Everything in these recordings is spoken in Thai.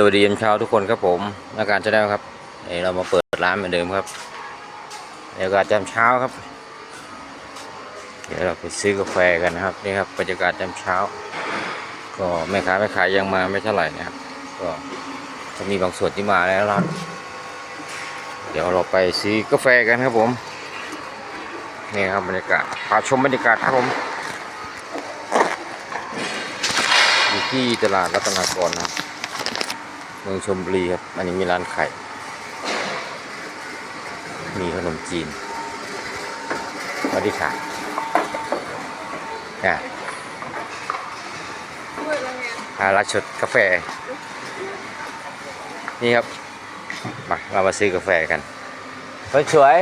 สวัสดียามเช้าทุกคนครับผมนักการจะได้ครับเอ้ยเรามาเปิดร้านเหมือนเดิมครับบรรยากาศยามเช้าครับ เดี๋ยวเราไปซื้อกาแฟกันนะครับนี่ครับบรรยากาศยามเช้า ก็แม่ค้าแม่ขายยังมาไม่เท่าไหร่นะครับ ก็จะมีบางส่วนที่มาแล้วครับเดี๋ยวเราไปซื้อกาแฟกันครับผมนี่ครับบรรยากาศพาชมบรรยากาศครับผมอยู่ที่ตลาดรัตนากรนะครับ มืองชลบุรีครับ อันนี้มีร้านไข่ มีขนมจีนสวัสดีค่ะอะอาราชดกาแฟ นี่ครับ มา เรามาซื้อกาแฟกันคนสวย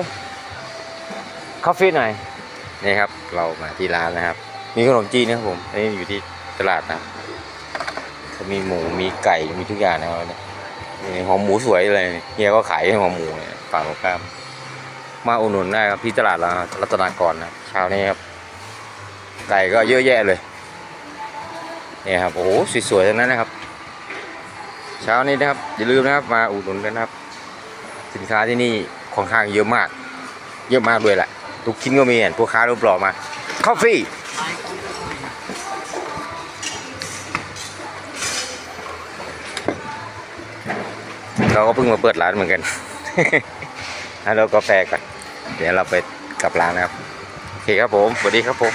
คอฟฟี่หน่อย นี่ครับ เรามาที่ร้านนะครับ มีขนมจีนนะครับผม อันนี้อยู่ที่ตลาดนะครับ ก็มีหมูมีไก่มีทุกอย่างนะครับเนี่ยนี่หอมหมูสวยเลยเฮียก็ขายหอมหมูเนี่ยฝั่งตรงข้ามมาอุดหนุนได้ครับที่ตลาดรัตนากรนะเช้านี้ครับ ไก่ก็เยอะแยะเลยเนี่ยครับโอ้โหสวยๆทั้งนั้นนะครับ เช้านี้นะครับอย่าลืมนะครับมาอุดหนุนกันนะครับ สินค้าที่นี่ค่อนข้างเยอะมาก เยอะมากด้วยแหละทุกชิ้นก็มีเห็นพวกค้ารูปหล่อมาคอฟฟี่ เราก็เพิ่งมาเปิดร้านเหมือนกันแล้วกาแฟกันเดี๋ยวเราไปกลับร้านนะครับ โอเคครับผมสวัสดีครับผม